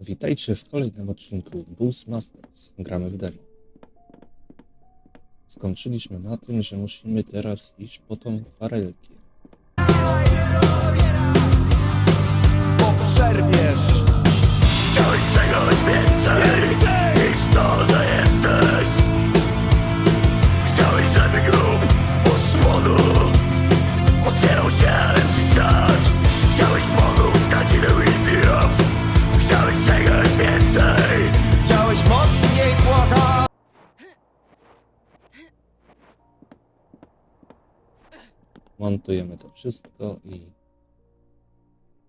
Witajcie w kolejnym odcinku Boost Masters. Gramy w demo. Skończyliśmy na tym, że musimy teraz iść po tą farelkę. po przerwiesz Montujemy to wszystko i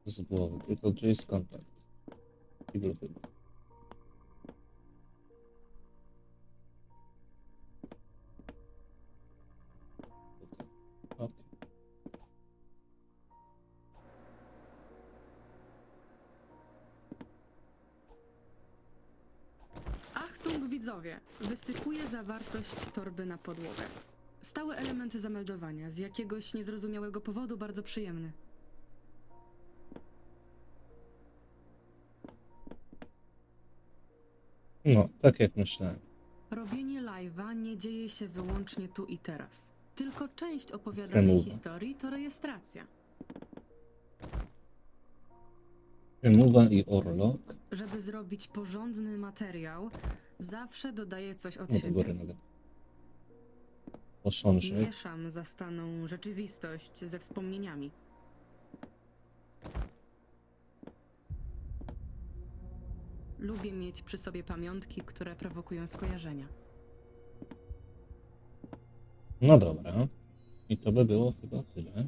z głowy. Tylko gdzie jest? I. Okej. Achtung widzowie, wysypuję zawartość torby na podłogę. Stałe elementy zameldowania, z jakiegoś niezrozumiałego powodu bardzo przyjemny. No, tak jak myślałem. Robienie live'a nie dzieje się wyłącznie tu i teraz. Tylko część opowiadanej Remowa. historii to rejestracja. Remowa i Orlok. Żeby zrobić porządny materiał, zawsze dodaję coś od No do siebie. góry nogę. Posążek. Mieszam zastaną rzeczywistość ze wspomnieniami. Lubię mieć przy sobie pamiątki, które prowokują skojarzenia. No dobra. I to by było chyba tyle.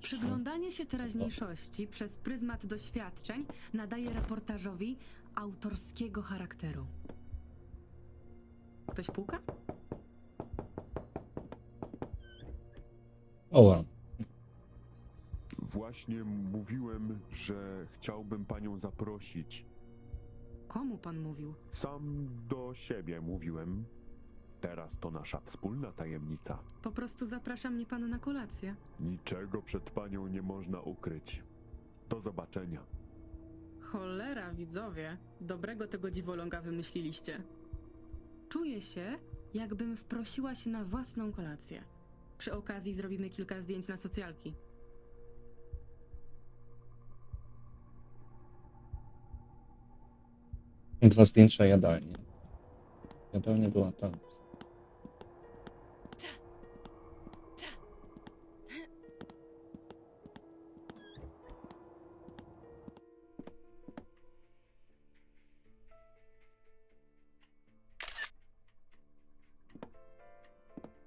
Przyglądanie się teraźniejszości przez pryzmat doświadczeń nadaje reportażowi autorskiego charakteru. Ktoś puka? Oła. Właśnie mówiłem, że chciałbym panią zaprosić. Komu pan mówił? Sam do siebie mówiłem. Teraz to nasza wspólna tajemnica. Po prostu zaprasza mnie pan na kolację. Niczego przed panią nie można ukryć. Do zobaczenia. Cholera, widzowie, dobrego tego dziwoląga wymyśliliście. Czuję się, jakbym wprosiła się na własną kolację. Przy okazji zrobimy kilka zdjęć na socjalki. Dwa zdjęcia jadalni. Jadalnia była tam.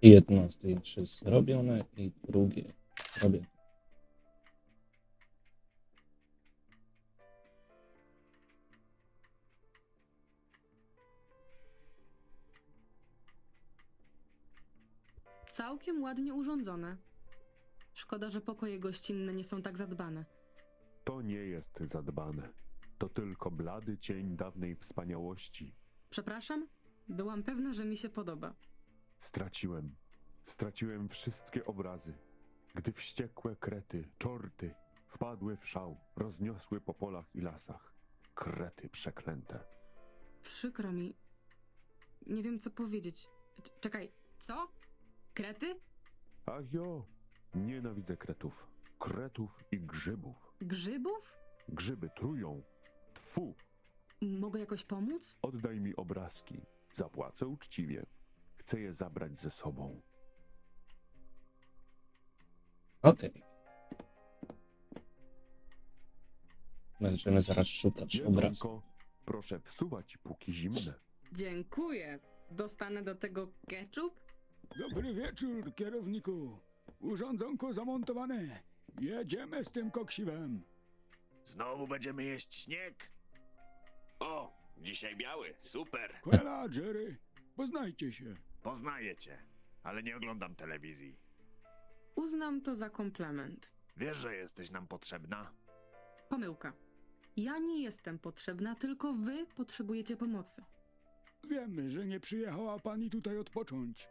Jedno zdjęcie zrobione i drugie robione. Całkiem ładnie urządzone. Szkoda, że pokoje gościnne nie są tak zadbane. To nie jest zadbane. To tylko blady cień dawnej wspaniałości. Przepraszam? Byłam pewna, że mi się podoba. Straciłem. Straciłem wszystkie obrazy. Gdy wściekłe krety, czorty, wpadły w szał, rozniosły po polach i lasach. Krety przeklęte. Przykro mi. Nie wiem, co powiedzieć. C- Czekaj, co? Krety? Ach jo, nienawidzę kretów. Kretów i grzybów. Grzybów? Grzyby trują. Tfu, Mogę jakoś pomóc? oddaj mi obrazki. Zapłacę uczciwie. Chcę je zabrać ze sobą. Okej. Będziemy zaraz szukać. Jedzonko, proszę wsuwać póki zimne. Dziękuję. Dostanę do tego ketchup? Dobry wieczór, kierowniku. Urządzonko zamontowane. Jedziemy z tym koksiwem. Znowu będziemy jeść śnieg? O, dzisiaj biały, super Hela, Jerry, poznajcie się. Poznaję cię, ale nie oglądam telewizji Uznam to za komplement. Wiesz, że jesteś nam potrzebna? Pomyłka. Ja nie jestem potrzebna, tylko wy potrzebujecie pomocy. Wiemy, że nie przyjechała pani tutaj odpocząć,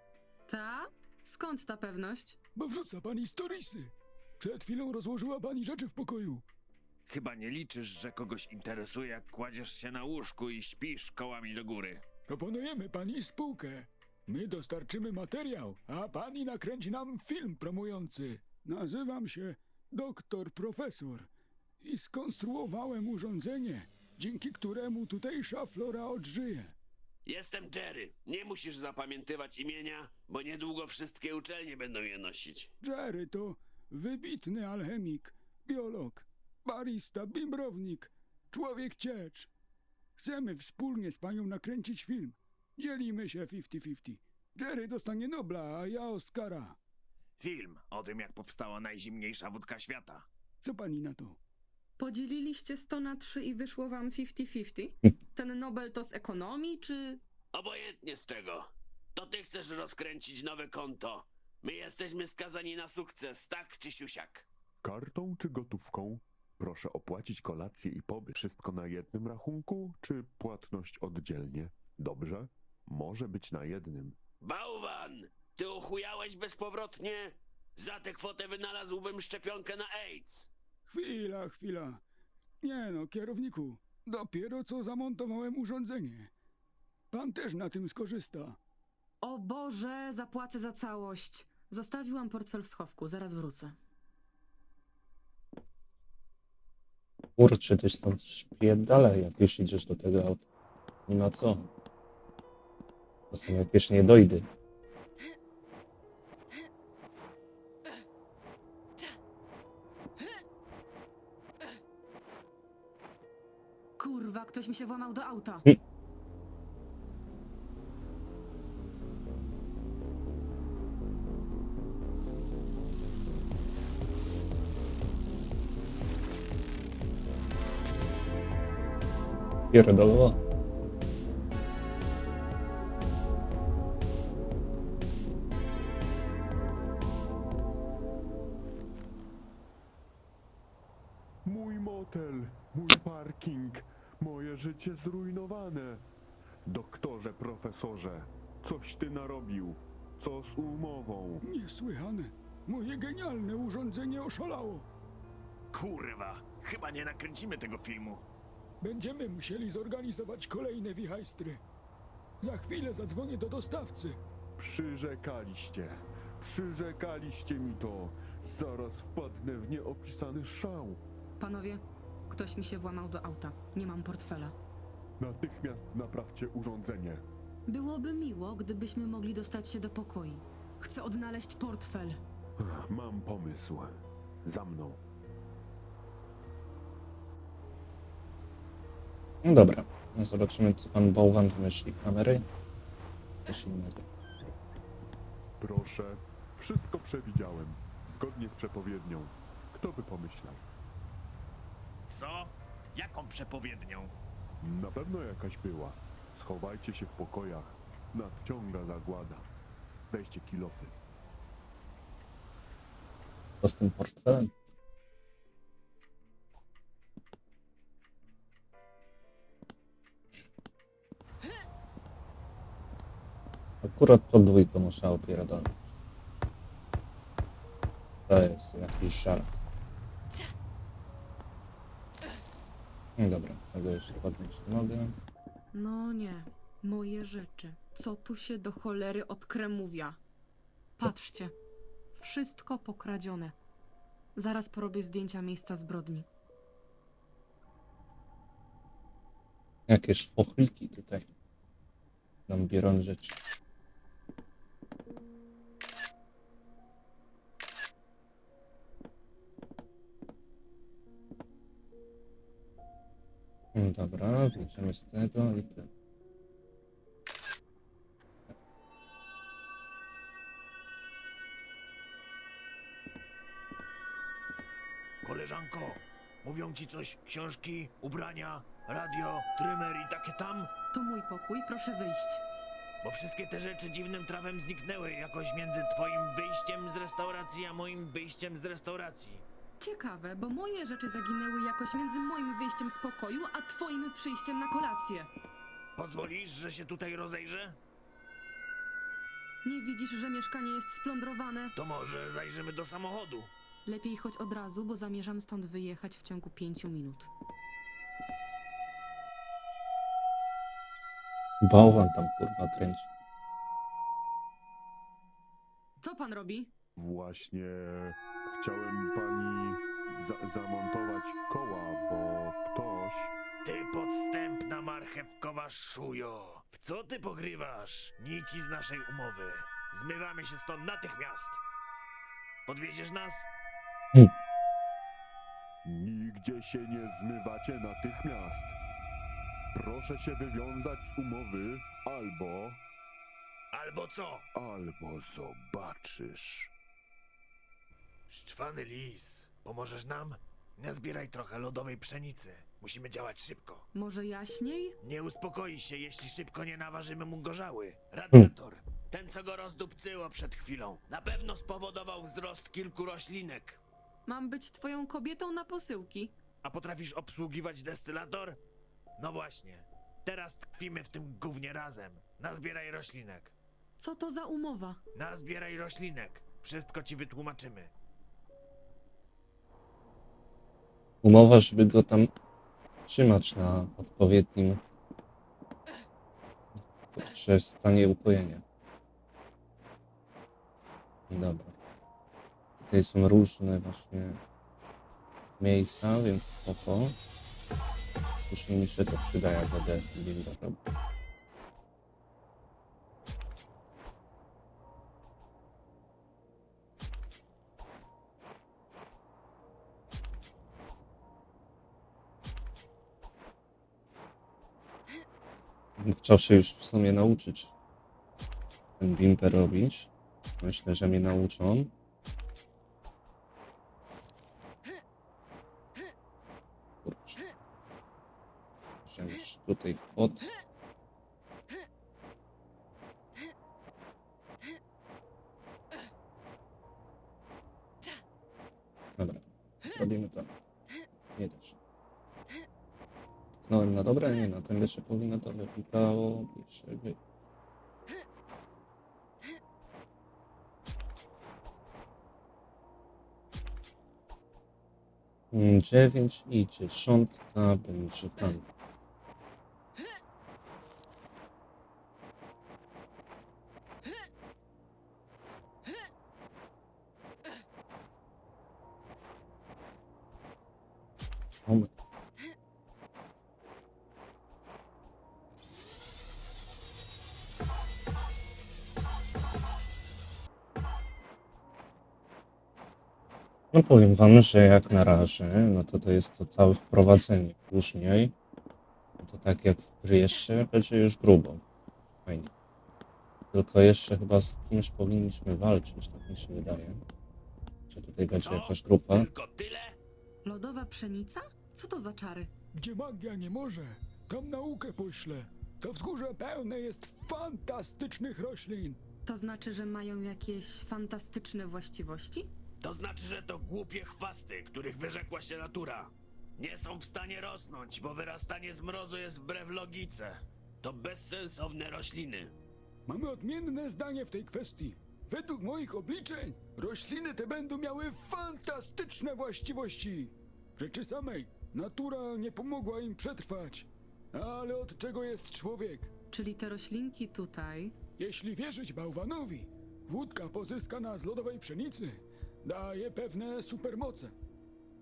Ta? Skąd ta pewność? bo wrzuca pani storiesy. Przed chwilą rozłożyła pani rzeczy w pokoju. Chyba nie liczysz, że kogoś interesuje, jak kładziesz się na łóżku i śpisz kołami do góry. Proponujemy pani spółkę. My dostarczymy materiał, a pani nakręci nam film promujący. Nazywam się doktor profesor i skonstruowałem urządzenie, dzięki któremu tutejsza flora odżyje. Jestem Jerry. Nie musisz zapamiętywać imienia, bo niedługo wszystkie uczelnie będą je nosić. Jerry to wybitny alchemik, biolog, barista, bimbrownik, człowiek ciecz. Chcemy wspólnie z panią nakręcić film. Dzielimy się 50-50. Jerry dostanie Nobla, a ja Oscara. Film o tym, jak powstała najzimniejsza wódka świata. Co pani na to? Podzieliliście 100 na 3 i wyszło wam 50-50? Ten Nobel to z ekonomii, czy... Obojętnie z czego. To ty chcesz rozkręcić nowe konto. My jesteśmy skazani na sukces, tak czy siusiak. Kartą czy gotówką? Proszę opłacić kolację i pobyt. Wszystko na jednym rachunku, czy płatność oddzielnie? Dobrze? Może być na jednym. Bałwan! Ty uchujałeś bezpowrotnie? Za tę kwotę wynalazłbym szczepionkę na AIDS. Chwila, chwila. Nie no, kierowniku. Dopiero co zamontowałem urządzenie. Pan też na tym skorzysta. O Boże, zapłacę za całość. Zostawiłam portfel w schowku, zaraz wrócę. Kurczę, tyś stąd dalej, jak już idziesz do tego auta. Nie ma co. To są jakieś niedojdy. Kurwa, ktoś mi się włamał do auta. Pierdolło. Mój zrujnowane. Doktorze, profesorze, coś ty narobił. Co z umową? Niesłychane. Moje genialne urządzenie oszalało. Kurwa, chyba nie nakręcimy tego filmu. Będziemy musieli zorganizować kolejne wichajstry. Za chwilę zadzwonię do dostawcy. Przyrzekaliście, przyrzekaliście mi to. Zaraz wpadnę w nieopisany szał. Panowie, ktoś mi się włamał do auta. Nie mam portfela. Natychmiast naprawcie urządzenie. Byłoby miło, gdybyśmy mogli dostać się do pokoi. Chcę odnaleźć portfel. Mam pomysł. Za mną. No dobra. No zobaczymy, co pan Bałwan wymyśli. Kamery? Coś innego. Proszę, wszystko przewidziałem. Zgodnie z przepowiednią. Kto by pomyślał? Co? Jaką przepowiednią? Na pewno jakaś była. Schowajcie się w pokojach. Nadciąga zagłada. Weźcie kilofy. Co z tym portfelem? Akurat pod dwójką muszę opierdolnąć. To jest jakiś żart. No dobra, tego jeszcze podnieść nie mogę. No nie, moje rzeczy. Co tu się do cholery odkremówia? Patrzcie, wszystko pokradzione. Zaraz porobię zdjęcia miejsca zbrodni. Jakieś chochliki tutaj. Nam biorą rzeczy. No Dobra, wyjdziemy z tego i ten. Koleżanko, mówią ci coś książki, ubrania, radio, trymer i takie tam? To mój pokój, proszę wyjść. Bo wszystkie te rzeczy dziwnym trawem zniknęły jakoś między twoim wyjściem z restauracji, a moim wyjściem z restauracji. Ciekawe, bo moje rzeczy zaginęły jakoś między moim wyjściem z pokoju, a twoim przyjściem na kolację. Pozwolisz, że się tutaj rozejrzę? Nie widzisz, że mieszkanie jest splądrowane? To może zajrzymy do samochodu. Lepiej chodź od razu, bo zamierzam stąd wyjechać w ciągu pięciu minut. Bałwan tam kurwa kręci. Co pan robi? Właśnie chciałem pani za zamontować koła, bo ktoś... Ty podstępna marchewkowa szujo! W co ty pogrywasz? Nici z naszej umowy. Zmywamy się stąd natychmiast. Podwieziesz nas? Nigdzie się nie zmywacie natychmiast. Proszę się wywiązać z umowy, albo... Albo co? albo zobaczysz. Szczwany lis, pomożesz nam? Nazbieraj trochę lodowej pszenicy. Musimy działać szybko. Może jaśniej? Nie uspokoi się, jeśli szybko nie naważymy mu gorzały. Radiator. Ten, co go rozdupcyło przed chwilą. Na pewno spowodował wzrost kilku roślinek. Mam być twoją kobietą na posyłki. A potrafisz obsługiwać destylator? No właśnie. Teraz tkwimy w tym gównie razem. Nazbieraj roślinek. Co to za umowa? Nazbieraj roślinek. Wszystko ci wytłumaczymy. Umowa, żeby go tam trzymać na odpowiednim kurczę, stanie upojenia. Dobra. Tutaj są różne właśnie miejsca, więc spoko. Już mi się to przyda, jak będę builda robił. Chciał się już w sumie nauczyć ten bimper robić. Myślę, że mnie nauczą. Kurczę. Już tutaj wchod. Dobra, zrobimy to. Nie da się. Tknąłem na dobre? Nie, no tędy się powinno to wypikało. Jeszcze wy... Mm, Dziewięć idzie, szątka będzie tam. No powiem wam, że jak na razie, no to to jest to całe wprowadzenie. Później, no to tak jak w gry jeszcze, będzie już grubo. Fajnie. Tylko jeszcze chyba z kimś powinniśmy walczyć, tak mi się wydaje. Czy tutaj będzie Co? jakaś grupa? Tylko tyle? Lodowa pszenica? Co to za czary? Gdzie magia nie może, tam naukę poślę. To wzgórze pełne jest fantastycznych roślin. To znaczy, że mają jakieś fantastyczne właściwości? To znaczy, że to głupie chwasty, których wyrzekła się natura. Nie są w stanie rosnąć, bo wyrastanie z mrozu jest wbrew logice. To bezsensowne rośliny. Mamy odmienne zdanie w tej kwestii. Według moich obliczeń, rośliny te będą miały fantastyczne właściwości. W rzeczy samej, natura nie pomogła im przetrwać. Ale od czego jest człowiek? Czyli te roślinki tutaj Jeśli wierzyć bałwanowi, wódka pozyskana z lodowej pszenicy daje pewne supermoce.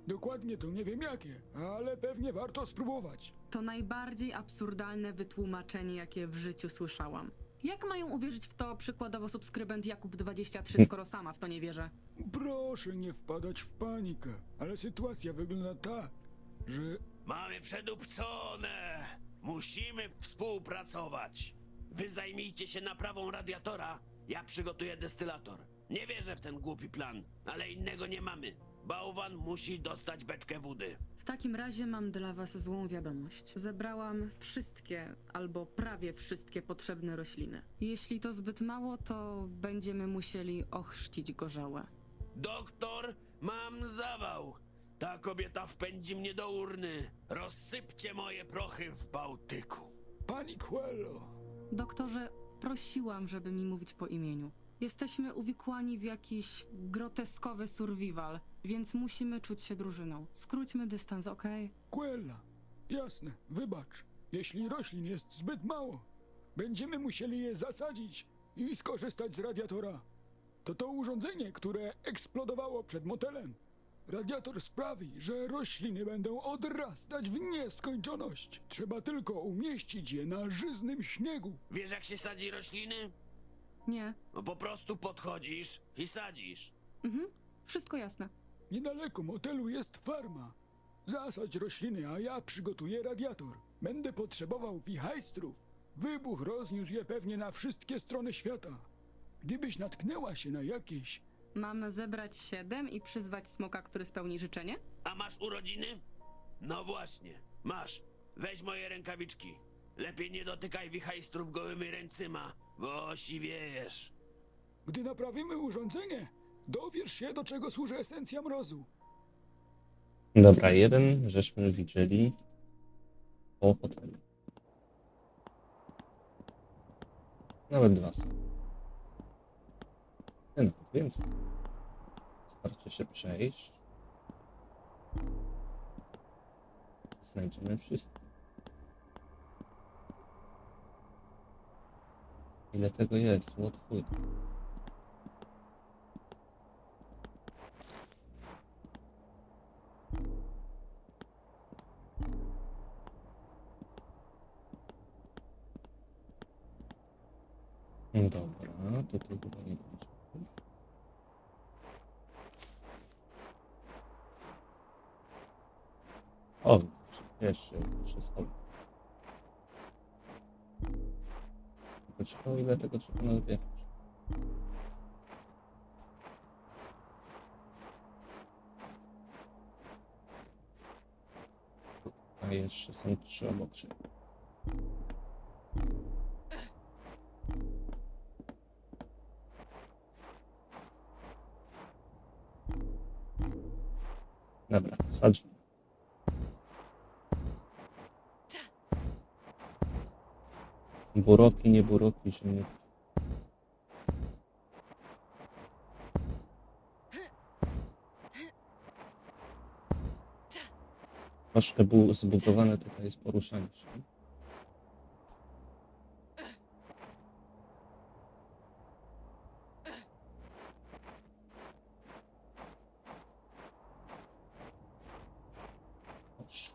Dokładnie to nie wiem jakie, ale pewnie warto spróbować. to najbardziej absurdalne wytłumaczenie, jakie w życiu słyszałam. Jak mają uwierzyć w to przykładowo subskrybent Jakub23, skoro sama w to nie wierzę? Proszę nie wpadać w panikę, ale sytuacja wygląda tak, że Mamy przedupcone! Musimy współpracować! Wy zajmijcie się naprawą radiatora, ja przygotuję destylator. Nie wierzę w ten głupi plan, ale innego nie mamy. Bałwan musi dostać beczkę wody. W takim razie mam dla was złą wiadomość. Zebrałam wszystkie, albo prawie wszystkie potrzebne rośliny. Jeśli to zbyt mało, to będziemy musieli ochrzcić gorzałę. Doktor, mam zawał! Ta kobieta wpędzi mnie do urny. Rozsypcie moje prochy w Bałtyku. pani Quello, Doktorze, prosiłam, żeby mi mówić po imieniu. Jesteśmy uwikłani w jakiś groteskowy survival. więc musimy czuć się drużyną. Skróćmy dystans, okej? Quella, jasne, wybacz. Jeśli roślin jest zbyt mało, będziemy musieli je zasadzić i skorzystać z radiatora. To to urządzenie, które eksplodowało przed motelem. Radiator sprawi, że rośliny będą odrastać w nieskończoność. Trzeba tylko umieścić je na żyznym śniegu. Wiesz jak się sadzi rośliny? Nie. No po prostu podchodzisz i sadzisz. Mhm, wszystko jasne. Niedaleko motelu jest farma. Zasadź rośliny, a ja przygotuję radiator. Będę potrzebował wichajstrów. Wybuch rozniósł je pewnie na wszystkie strony świata. Gdybyś natknęła się na jakieś... Mamy zebrać siedem i przyzwać smoka, który spełni życzenie? A masz urodziny? No właśnie, masz. Weź moje rękawiczki. Lepiej nie dotykaj wichajstrów gołymi ręcyma, bo siwiejesz. Gdy naprawimy urządzenie, dowiesz się, do czego służy esencja mrozu. Dobra, jeden żeśmy widzieli po hotelu. Nawet dwa są. Nie nawet więcej. Starczy się przejść. Znajdziemy wszystko. Ile tego jest? What chuj. Dobra, tutaj chyba nie będzie. O, jeszcze jeszcze schody. Tylko ciekawe ile tego trzeba nazbierać. A jeszcze są trzy obok siebie. Dobra. Buroki, nie buroki, się nie... Troszkę było zbugowane tutaj jest poruszanie się. Oż.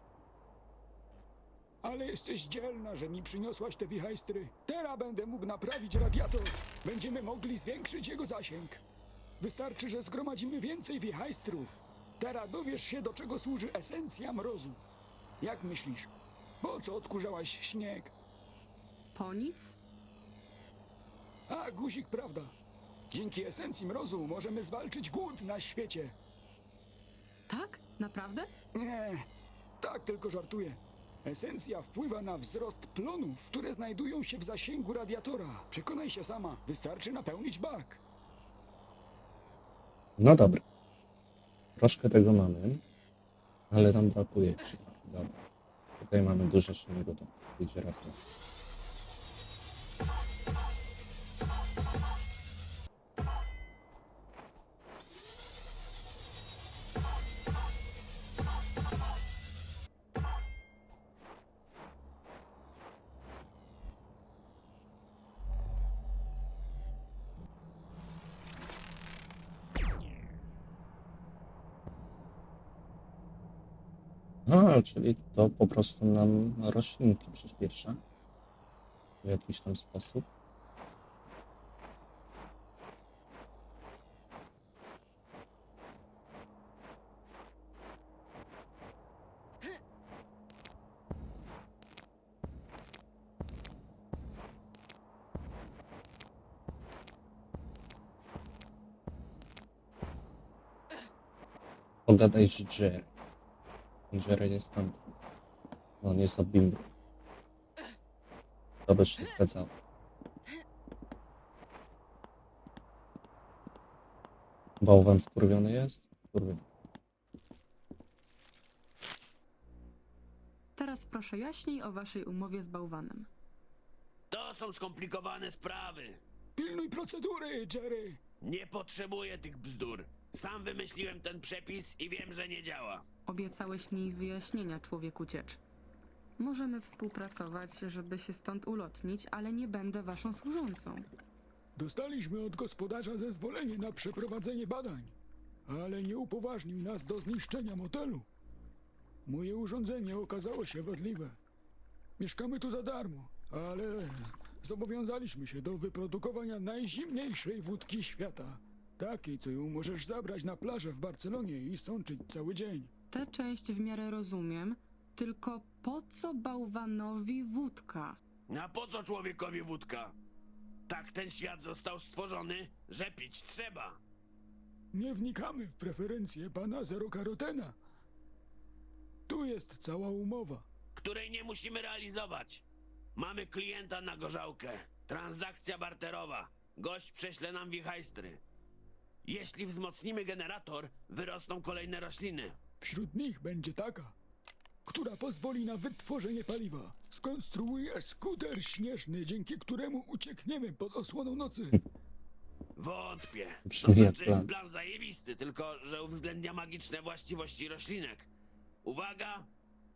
Ale jesteś dzielna, że mi przyniosłaś te wichajstry. Teraz będę mógł naprawić radiator. Będziemy mogli zwiększyć jego zasięg. Wystarczy, że zgromadzimy więcej wichajstrów. Teraz dowiesz się, do czego służy esencja mrozu. Jak myślisz? Po co odkurzałaś śnieg? Po nic? A, guzik, prawda. Dzięki esencji mrozu możemy zwalczyć głód na świecie. Tak? Naprawdę? Nie, tak tylko żartuję. Esencja wpływa na wzrost plonów, które znajdują się w zasięgu radiatora. Przekonaj się sama, wystarczy napełnić bak. No dobra. Troszkę tego mamy, ale nam brakuje. Dobra. Tutaj mamy duże śniegu, to pójdzie raz na A, czyli to po prostu nam roślinki przyspiesza w jakiś tam sposób. Pogadaj z Jerry. Jerry jest tam. On jest od Bimbo. To by się zgadzało. Bałwan wkurwiony jest? Wkurwiony. Teraz proszę jaśniej o waszej umowie z bałwanem. To są skomplikowane sprawy. Pilnuj procedury, Jerry! Nie potrzebuję tych bzdur. Sam wymyśliłem ten przepis i wiem, że nie działa. Obiecałeś mi wyjaśnienia, człowieku ciecz. Możemy współpracować, żeby się stąd ulotnić, ale nie będę waszą służącą. Dostaliśmy od gospodarza zezwolenie na przeprowadzenie badań, ale nie upoważnił nas do zniszczenia motelu. Moje urządzenie okazało się wadliwe. Mieszkamy tu za darmo, ale zobowiązaliśmy się do wyprodukowania najzimniejszej wódki świata. Takiej, co ją możesz zabrać na plażę w Barcelonie i sączyć cały dzień. Tę część w miarę rozumiem, tylko po co bałwanowi wódka? A po co człowiekowi wódka? Tak ten świat został stworzony, że pić trzeba. Nie wnikamy w preferencje pana Zerokarotena. Tu jest cała umowa. której nie musimy realizować. Mamy klienta na gorzałkę. Transakcja barterowa. Gość prześle nam wichajstry. Jeśli wzmocnimy generator, wyrosną kolejne rośliny. Wśród nich będzie taka, która pozwoli na wytworzenie paliwa. Skonstruuje skuter śnieżny, dzięki któremu uciekniemy pod osłoną nocy. Wątpię. To Brzmi jak znaczy, plan. plan zajebisty, tylko że uwzględnia magiczne właściwości roślinek. Uwaga!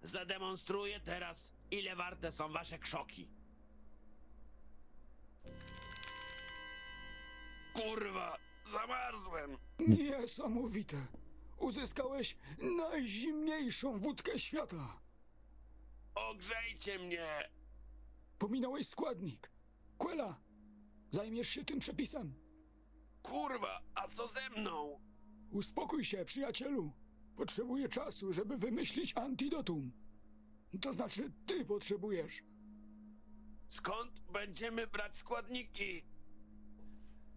Zademonstruję teraz, ile warte są wasze krzoki. Kurwa, zamarzłem! Niesamowite. Uzyskałeś najzimniejszą wódkę świata. Ogrzejcie mnie! Pominąłeś składnik. Quella, zajmiesz się tym przepisem. Kurwa, a co ze mną? Uspokój się, przyjacielu. Potrzebuję czasu, żeby wymyślić antidotum. To znaczy, ty potrzebujesz. Skąd będziemy brać składniki?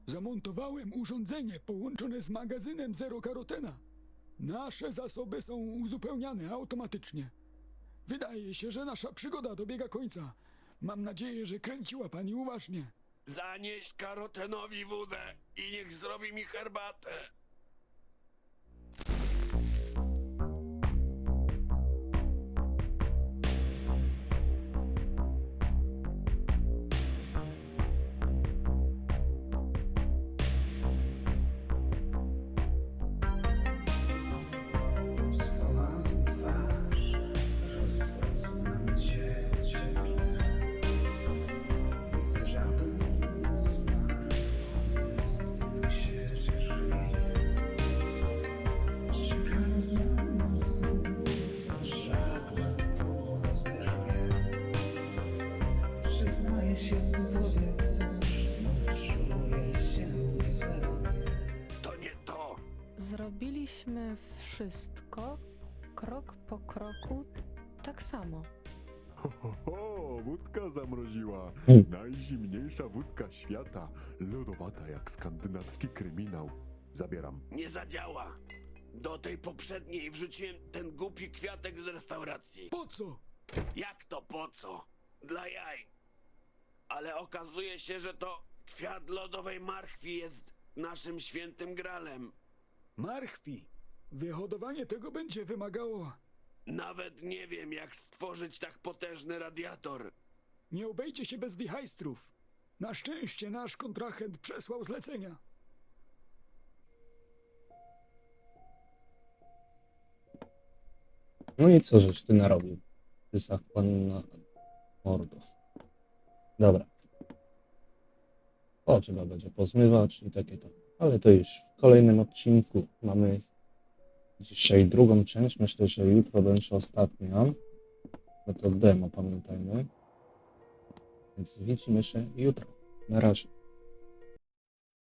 Zamontowałem urządzenie połączone z magazynem Zero Karotena. Nasze zasoby są uzupełniane automatycznie. Wydaje się, że nasza przygoda dobiega końca. Mam nadzieję, że kręciła pani uważnie. Zanieś karotenowi wódę i niech zrobi mi herbatę. Wszystko krok po kroku tak samo. Ho, ho, ho, wódka zamroziła. Mm. Najzimniejsza wódka świata. Lodowata jak skandynawski kryminał. Zabieram. Nie zadziała. Do tej poprzedniej wrzuciłem ten głupi kwiatek z restauracji. Po co? Jak to po co? Dla jaj. Ale okazuje się, że to kwiat lodowej marchwi jest naszym świętym gralem. Marchwi. Wyhodowanie tego będzie wymagało. Nawet nie wiem, jak stworzyć tak potężny radiator. Nie obejdzie się bez wichajstrów. Na szczęście nasz kontrahent przesłał zlecenia. No i co żeś ty narobił? Ty zachłanna mordo. Dobra. O, trzeba będzie pozmywać i takie to. Ale to już w kolejnym odcinku mamy dzisiaj drugą część. Myślę, że jutro będzie ostatnia. No to demo, pamiętajmy. Więc widzimy się jutro. Na razie.